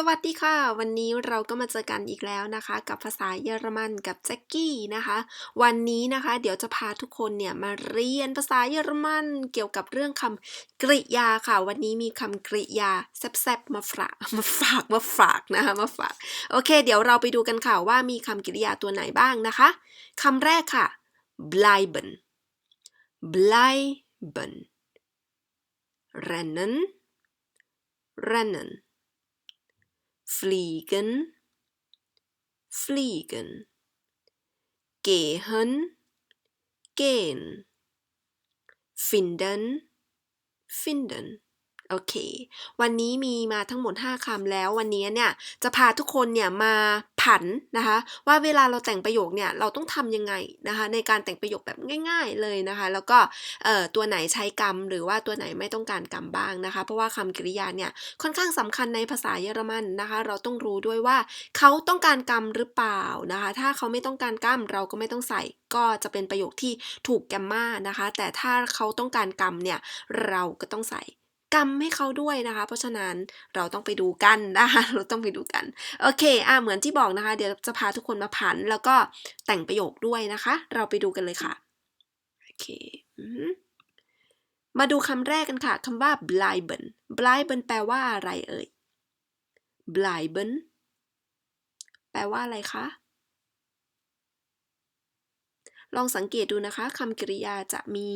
สวัสดีค่ะ วันนี้เราก็มาเจอกันอีกแล้วนะคะ กับภาษาเยอรมันกับแจ็กกี้นะคะ วันนี้นะคะ เดี๋ยวจะพาทุกคนเนี่ยมาเรียนภาษาเยอรมันเกี่ยวกับเรื่องคำกริยาค่ะ วันนี้มีคำกริยาแซ่บๆมาฝากมาฝากมาฝากนะคะมาฝากโอเค เดี๋ยวเราไปดูกันค่ะว่ามีคำกริยาตัวไหนบ้างนะคะคำแรกค่ะ bleiben bleiben rennen rennen fliegen, fliegen, gehen, gehen, finden, finden โอเค วันนี้มีมาทั้งหมด 5คำแล้ววันนี้เนี่ย จะพาทุกคนเนี่ยมา ผันนะคะว่าเวลาเราแต่งประโยคเนี่ยเราต้องทำยังไงนะคะในการแต่งประโยคแบบง่าย ๆเลยนะคะแล้วก็ตัวไหนใช้กรรม หรือว่าตัวไหนไม่ต้องการกรรมบ้างนะคะ เพราะว่าคำกริยาเนี่ยค่อนข้างสำคัญในภาษาเยอรมันนะคะ เราต้องรู้ด้วยว่าเขาต้องการกรรมหรือเปล่านะคะ ถ้าเขาไม่ต้องการกรรมเราก็ไม่ต้องใส่ก็จะเป็นประโยคที่ถูกแกมมานะคะ แต่ถ้าเขาต้องการกรรมเนี่ยเราก็ต้องใส่ กรรมให้เขาด้วยนะคะ เพราะฉะนั้นเราต้องไปดูกันนะคะเราต้องไปดูกัน โอเคอะเหมือนที่บอกนะคะ เดี๋ยวจะพาทุกคนมาผัน แล้วก็แต่งประโยคด้วยนะคะ เราไปดูกันเลยค่ะโอเคมาดูคำแรกกันค่ะคำว่า bleiben bleiben แปลว่าอะไรเอ่ย bleiben แปลว่าอะไรคะ ลองสังเกตดูนะคะคำกริยาจะมี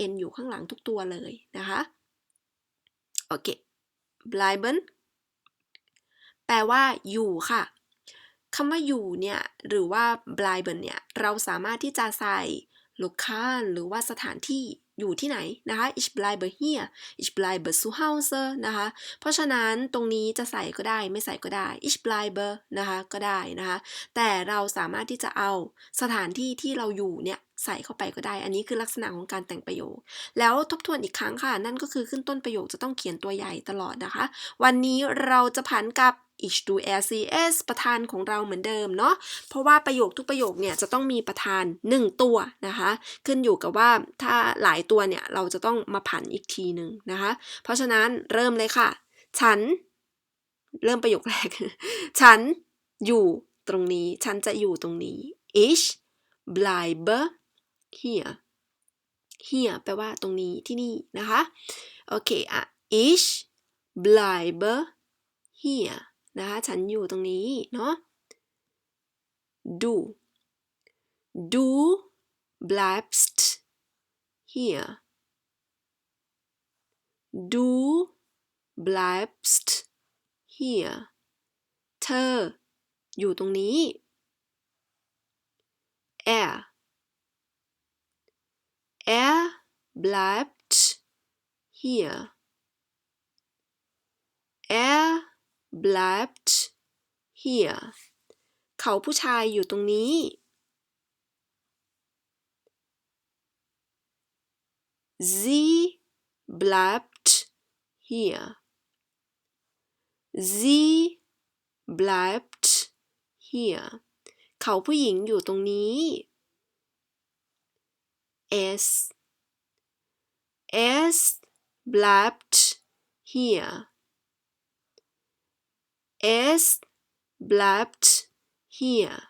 an อยู่ข้างหลังทุกตัวเลยนะคะ โอเค bleiben แปลว่าอยู่ค่ะคำว่าอยู่เนี่ยหรือว่า bleiben เนี่ยเราสามารถที่จะใส่ lokal หรือว่าสถานที่ อยู่ที่ไหนนะคะ ich bleibe hier ich bleibe zu Hause นะคะ เพราะฉะนั้นตรงนี้จะใส่ก็ได้ไม่ใส่ก็ได้ ich bleibe นะคะก็ได้นะคะ แต่เราสามารถที่จะเอาสถานที่ที่เราอยู่เนี่ยใส่เข้าไปก็ได้ อันนี้คือลักษณะของการแต่งประโยค แล้วทบทวนอีกครั้งค่ะ นั่นก็คือขึ้นต้นประโยคจะต้องเขียนตัวใหญ่ตลอดนะคะ วันนี้เราจะผันกับ ich du RCS ประธานของเราเหมือนเดิมเนาะ เพราะว่าประโยคทุกประโยคเนี่ยจะต้องมีประธาน 1 ตัวนะคะ ขึ้นอยู่กับว่าถ้าหลายตัวเนี่ยเราจะต้องมาผันอีกทีหนึ่งนะคะ เพราะฉะนั้นเริ่มเลยค่ะ ฉัน เริ่มประโยคแรก ฉันอยู่ตรงนี้ ฉันจะอยู่ตรงนี้ ich bleibe here here แปลว่าตรงนี้ที่นี่นะคะ โอเคอะ ich bleibe here นะคะ ฉันอยู่ตรงนี้เนาะ du du bleibst hier du bleibst here เธอ อยู่ตรงนี้ er er bleibt hier er bleibt hier เขาผู้ชายอยู่ตรงนี้ sie bleibt hier sie bleibt hier เขาผู้หญิงอยู่ตรงนี้ es es bleibt hier es bleibt here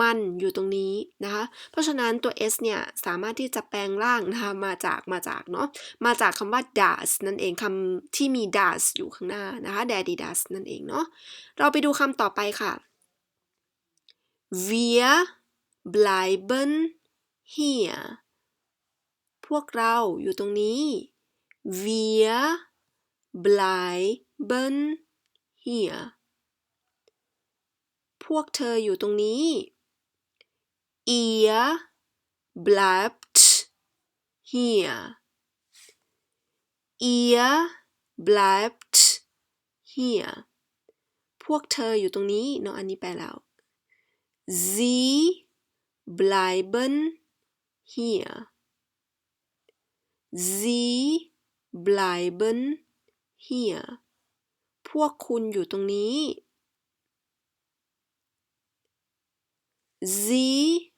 มันอยู่ตรงนี้นะคะ เพราะฉะนั้นตัว s เนี่ย สามารถที่จะแปลงร่างนะคะ มาจากมาจากเนาะ มาจากคำว่า das นั่นเองคำที่มี das อยู่ข้างหน้านะคะ daddy das นั่นเองเนาะ เราไปดูคำต่อไปค่ะ wir bleiben here พวกเราอยู่ตรงนี้ wir bleiben here พวกเธออยู่ตรงนี้ ihr bleibt hier ihr bleibt hier พวกเธออยู่ตรงนี้เนาะอันนี้แปลแล้ว sie bleiben hier sie bleiben hier พวกคุณอยู่ตรงนี้ Sie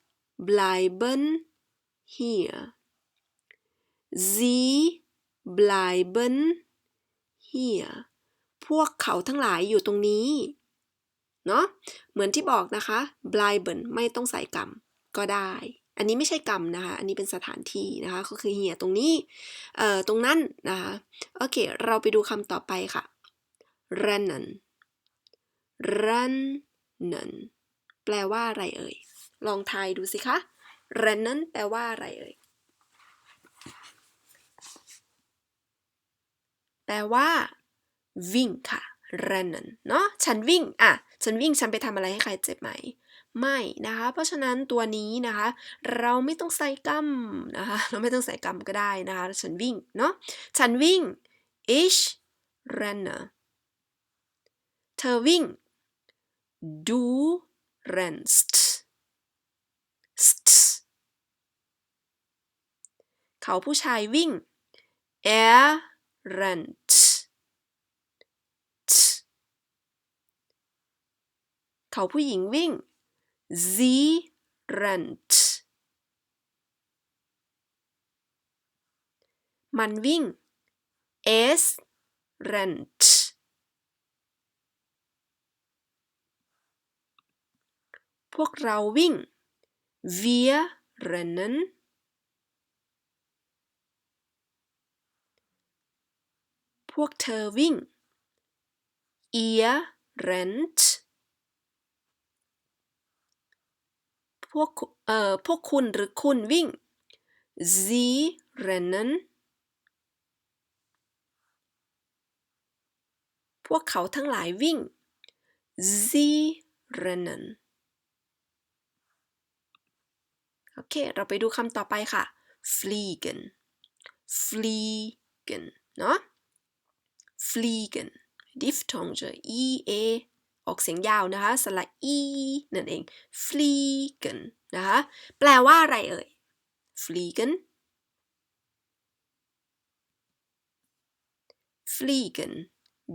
bleiben hier. Sie bleiben hier. พวกเขาทั้งหลายอยู่ตรงนี้ เนาะเหมือนที่บอกนะคะ bleiben ไม่ต้องใส่กรรมก็ได้ อันนี้ไม่ใช่กรรมนะคะ อันนี้เป็นสถานที่นะคะ ก็คือเหียตรงนี้ เอ่อ ตรงนั้นนะคะ โอเค เราไปดูคำต่อไปค่ะ rennen rennen แปลว่าอะไรเอ่ย ลองทายดูสิคะ rennen แปลว่าอะไรเอ่ย แปลว่า วิ่งค่ะ rennen เนาะฉันวิ่ง อะ ฉันวิ่ง ฉันไปทำอะไรให้ใครเจ็บไหม ไม่นะคะ เพราะฉะนั้นตัวนี้นะคะ เราไม่ต้องใส่กรรมนะคะ เราไม่ต้องใส่กรรมก็ได้นะคะ ฉันวิ่ง เนาะ ฉันวิ่ง ich renne ธอวิ่ง du rennst st เขาผู้ชายวิ่ง er rennt t เขาผู้หญิงวิ่ง sie rennt มันวิ่ง es rennt พวกเราวิ่ง wir rennen พวกเธอวิ่ง ihr rennt พวกเอ่อพวกคุณหรือคุณวิ่ง sie rennen พวกเขาทั้งหลายวิ่ง sie rennen โอเค เราไปดูคำต่อไปค่ะ fliegen fliegen เนาะ fliegen diphthonge e a ออกเสียงยาวนะคะ สระ e นั่นเอง fliegen นะคะ แปลว่าอะไรเอ่ย fliegen fliegen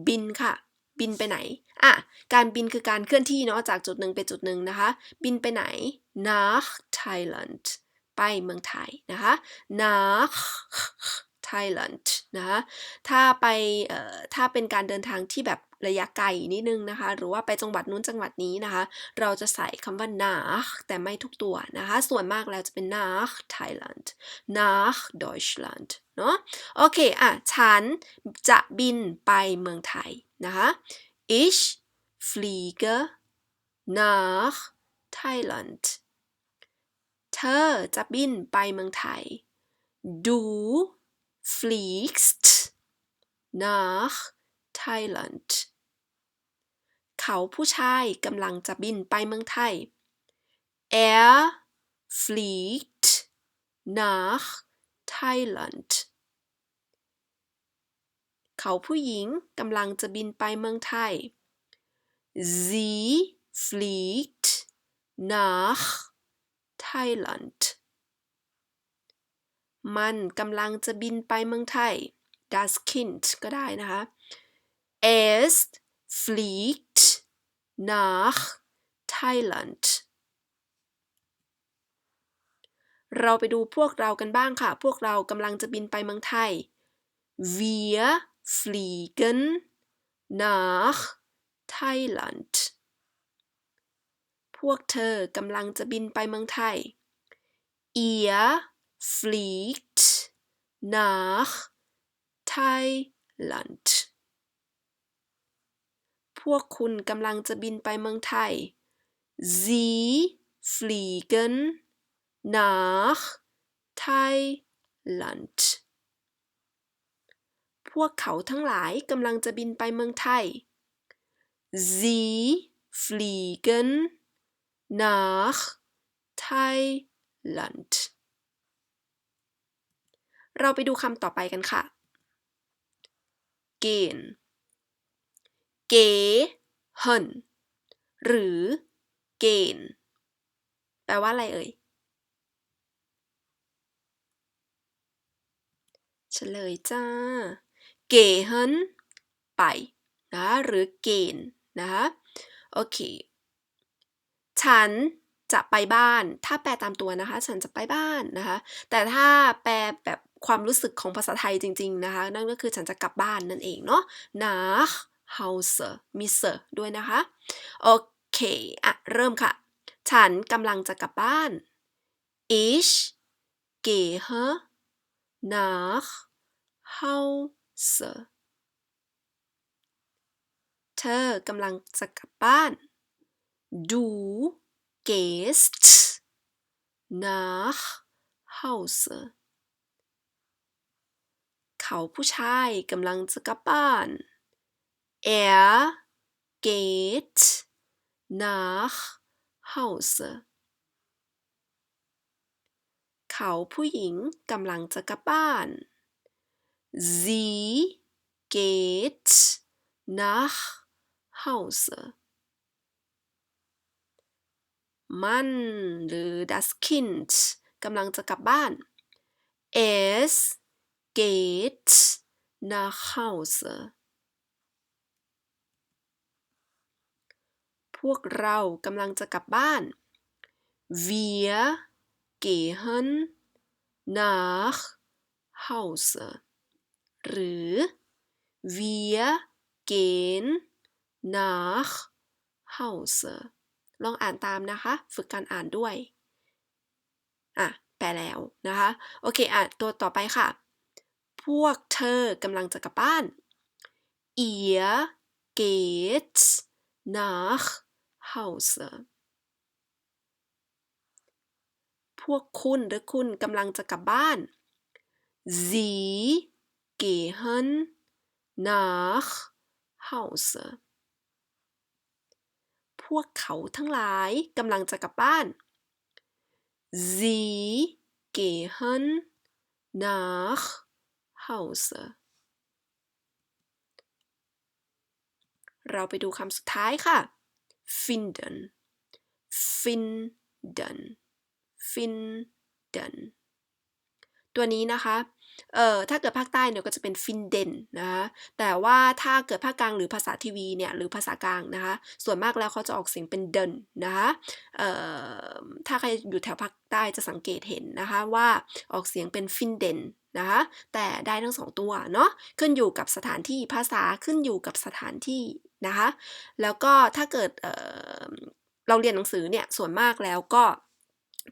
บินค่ะ บินไปไหนอะการบินคือการเคลื่อนที่เนาะจากจุดหนึ่งไปจุดหนึ่งนะคะ บินไปไหน nach Thailand ไปเมืองไทยนะคะ nach Thailand นะคะถ้าไปเอ่อถ้าเป็นการเดินทางที่แบบระยะไกลนิดนึงนะคะ หรือว่าไปจังหวัดนู้นจังหวัดนี้นะคะ เราจะใส่คำว่า nach แต่ไม่ทุกตัวนะคะ ส่วนมากแล้วจะเป็น nach Thailand nach Deutschland เนาะโอเค อะ ฉันจะบินไปเมืองไทย นะคะ ich fliege nach Thailand เธอจะบินไปเมืองไทย du fliegst nach Thailand เขาผู้ชายกำลังจะบินไปเมืองไทย er fliegt nach Thailand เขาผู้หญิงกำลังจะบินไปเมืองไทย sie fliegt nach Thailand มันกำลังจะบินไปเมืองไทย das Kind ก็ได้นะคะ es fliegt nach Thailand เราไปดูพวกเรากันบ้างค่ะ พวกเรากำลังจะบินไปเมืองไทย wir fliegen nach Thailand พวกเธอกำลังจะบินไปเมืองไทย ihr fliegt nach Thailand พวกคุณกำลังจะบินไปเมืองไทย sie fliegen nach Thailand พวกเขาทั้งหลายกำลังจะบินไปเมืองไทย sie fliegen nach Thailand เราไปดูคำต่อไปกันค่ะ gehen gehen หรือ gehen แปลว่าอะไรเอ่ยเฉลยจ้า gehen ไปนะหรือ gehen นะคะโอเค ฉันจะไปบ้าน ถ้าแปลตามตัวนะคะ ฉันจะไปบ้านนะคะ แต่ถ้าแปลแบบความรู้สึกของภาษาไทยจริง ๆนะคะ นั่นก็คือฉันจะกลับบ้านนั่นเองเนาะ nach Hause มีเซอร์ด้วยนะคะ โอเคอะเริ่มค่ะ ฉันกำลังจะกลับบ้าน Ich gehe nach Hause เธอกำลังจะกลับบ้าน Du gehst nach Hause เขาผู้ชายกำลังจะกลับบ้าน Er geht nach Hause เขาผู้หญิงกำลังจะกลับบ้าน Sie geht nach Hause มันหรือ das Kind กำลังจะกลับบ้าน Es geht nach Hause พวกเรากำลังจะกลับบ้าน Wir gehen nach Hause หรือ Wir gehen nach Hause ลองอ่านตามนะคะ ฝึกการอ่านด้วย อะ แปลแล้วนะคะ โอเค อะ ตัวต่อไปค่ะ พวกเธอกำลังจะกลับบ้าน Ihr geht nach Hause พวกคุณหรือคุณกำลังจะกลับบ้าน Sie gehen nach Hause พวกเขาทั้งหลายกำลังจะกลับบ้าน Sie gehen nach Hause เราไปดูคำสุดท้ายค่ะ finden finden finden ตัวนี้นะคะ เอ่อถ้าเกิดภาคใต้เนี่ยก็จะเป็นฟินเดนนะคะแต่ว่าถ้าเกิดภาคกลางหรือภาษาทีวีเนี่ยหรือภาษากลางนะคะส่วนมากแล้วเขาจะออกเสียงเป็นเดนนะคะเอ่อถ้าใครอยู่แถวภาคใต้จะสังเกตเห็นนะคะว่าออกเสียงเป็นฟินเดนนะคะแต่ได้ทั้งสองตัวเนาะขึ้นอยู่กับสถานที่ภาษาขึ้นอยู่กับสถานที่นะคะแล้วก็ถ้าเกิดเอ่อเราเรียนหนังสือเนี่ยส่วนมากแล้วก็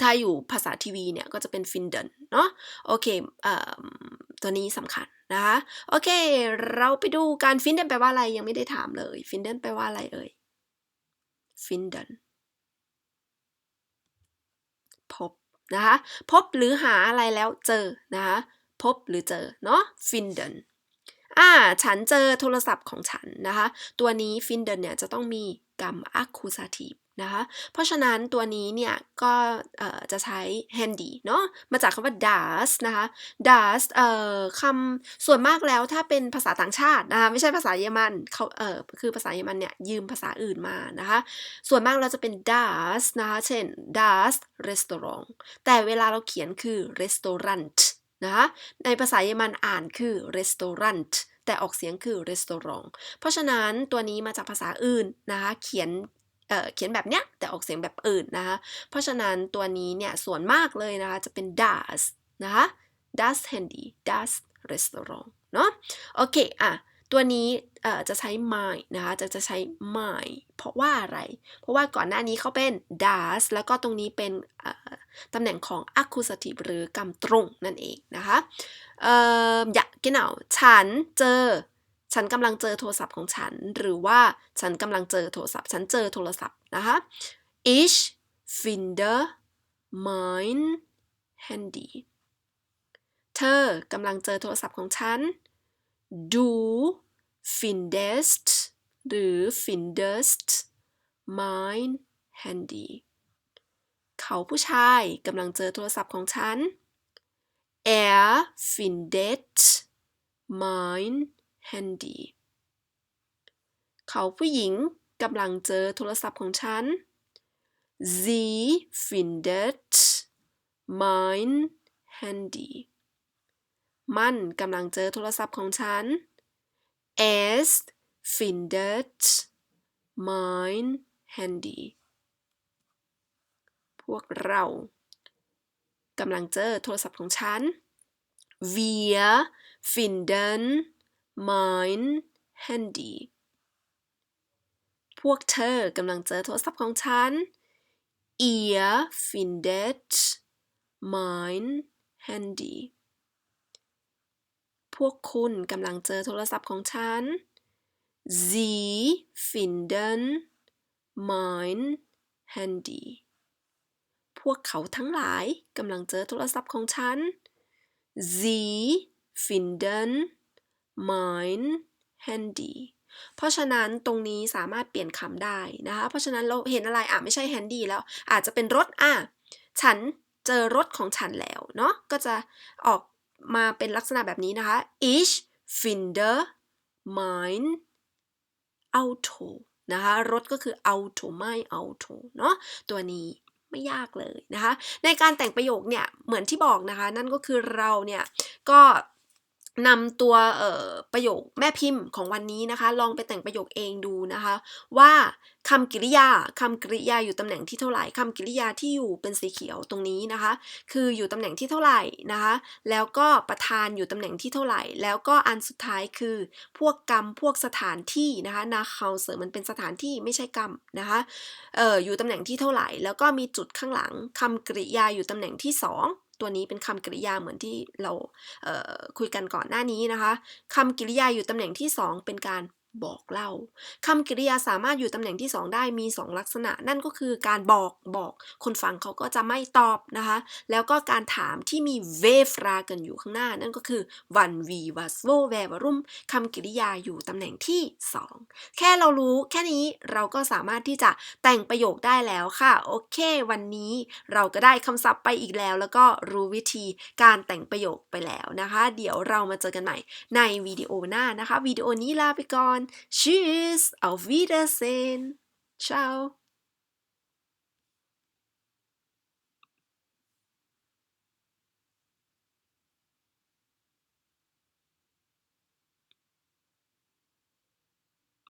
ถ้าอยู่ภาษาทีวีเนี่ยก็จะเป็นฟินเดนเนาะโอเคเอ่อตัวนี้สำคัญนะคะโอเค เราไปดูการฟินเดนแปลว่าอะไรยังไม่ได้ถามเลยฟินเดนแปลว่าอะไรเอ่ยฟินเดนพบนะคะพบหรือหาอะไรแล้วเจอนะคะพบหรือเจอเนาะฟินเดนอ่าฉันเจอโทรศัพท์ของฉันนะคะตัวนี้ฟินเดนเนี่ยจะต้องมีกรรม accusative นะคะ เพราะฉะนั้นตัวนี้เนี่ยก็จะใช้ handy เนาะมาจากคำว่า das นะคะ das คำส่วนมากแล้วถ้าเป็นภาษาต่างชาตินะคะไม่ใช่ภาษาเยอรมันเขาเออคือภาษาเยอรมันเนี่ยยืมภาษาอื่นมานะคะ ส่วนมากเราจะเป็น das นะคะเช่น das restaurant แต่เวลาเราเขียนคือ restaurant นะคะในภาษาเยอรมันอ่านคือ restaurant แต่ออกเสียงคือ restaurant เพราะฉะนั้นตัวนี้มาจากภาษาอื่นนะคะ เขียน เเขียนแบบเนี้ยแต่ออกเสียงแบบอื่นนะคะ เพราะฉะนั้นตัวนี้เนี่ยส่วนมากเลยนะคะจะเป็น das นะคะ das Handy das Restaurant เนาะโอเคอะตัวนี้จะใช้ my นะคะจะจะใช้ my เพราะว่าอะไร เพราะว่าก่อนหน้านี้เขาเป็น das แล้วก็ตรงนี้เป็นตำแหน่งของ accusative หรือกรรมตรงนั่นเองนะคะเอ่อ ja genau ฉันเจอ ฉันกำลังเจอโทรศัพท์ของฉัน หรือว่าฉันกำลังเจอโทรศัพท์ ฉันเจอโทรศัพท์นะคะ ich finde mein Handy เธอกำลังเจอโทรศัพท์ของฉัน du findest หรือ findest mein Handy เขาผู้ชายกำลังเจอโทรศัพท์ของฉัน er findet mein handy เขาผู้หญิงกำลังเจอโทรศัพท์ของฉัน Sie findet mein handy มันกำลังเจอโทรศัพท์ของฉัน Es findet mein handy พวกเรากำลังเจอโทรศัพท์ของฉัน Wir finden mein Handy วกเธอกำลังเจอโทรศัพท์ของฉัน ihr findet mein Handy พวกคุณกำลังเจอโทรศัพท์ของฉัน sie finden mein Handy พวกเขาทั้งหลายกำลังเจอโทรศัพท์ของฉัน sie finden mein Handy เพราะฉะนั้นตรงนี้สามารถเปลี่ยนคำได้นะคะ เพราะฉะนั้นเราเห็นอะไรอะไม่ใช่ handy แล้ว อาจจะเป็นรถอะฉันเจอรถของฉันแล้วเนาะก็จะออกมาเป็นลักษณะแบบนี้นะคะ ich finde mein Auto นะคะรถก็คือ Auto ไม่ Auto เนาะตัวนี้ไม่ยากเลยนะคะ ในการแต่งประโยคเนี่ยเหมือนที่บอกนะคะ นั่นก็คือเราเนี่ยก็ นำตัวประโยคแม่พิมพ์ของวันนี้นะคะ ลองไปแต่งประโยคเองดูนะคะ ว่าคำกริยาคำกริยาอยู่ตำแหน่งที่เท่าไหร่คำกริยาที่อยู่เป็นสีเขียวตรงนี้นะคะ คืออยู่ตำแหน่งที่เท่าไหร่นะคะ แล้วก็ประธานอยู่ตำแหน่งที่เท่าไหร่ แล้วก็อันสุดท้ายคือ พวกกรรมพวกสถานที่นะคะนาคาเสริมมันเป็นสถานที่ไม่ใช่กรรมนะคะเอออยู่ตำแหน่งที่เท่าไหร่ แล้วก็มีจุดข้างหลังคำกริยาอยู่ตำแหน่งที่สอง ตัวนี้เป็นคำกริยาเหมือนที่เราเคุยกันก่อนหน้านี้นะคะคำกริยาอยู่ตำแหน่งที่สองเป็นการ บอกเล่าคำกริยาสามารถอยู่ตำแหน่งที่ 2 ได้มี 2 ลักษณะ นั่นก็คือการบอกบอก คนฟังเขาก็จะไม่ตอบนะคะ แล้วก็การถามที่มี v f r a กันอยู่ข้างหน้า นั่นก็คือวันวีวัสโวแววรุมคำกริยาอยู่ตำแหน่งที่ 2 แค่เรารู้แค่นี้เราก็สามารถที่จะแต่งประโยคได้แล้วค่ะ โอเค วันนี้เราก็ได้คำศัพท์ไปอีกแล้ว แล้วก็รู้วิธีการแต่งประโยคไปแล้วนะคะ เดี๋ยวเรามาเจอกันใหม่ในวิดีโอหน้านะคะวิดีโอนี้ลาไปก่อน Tschüss, auf Wiedersehen. Ciao.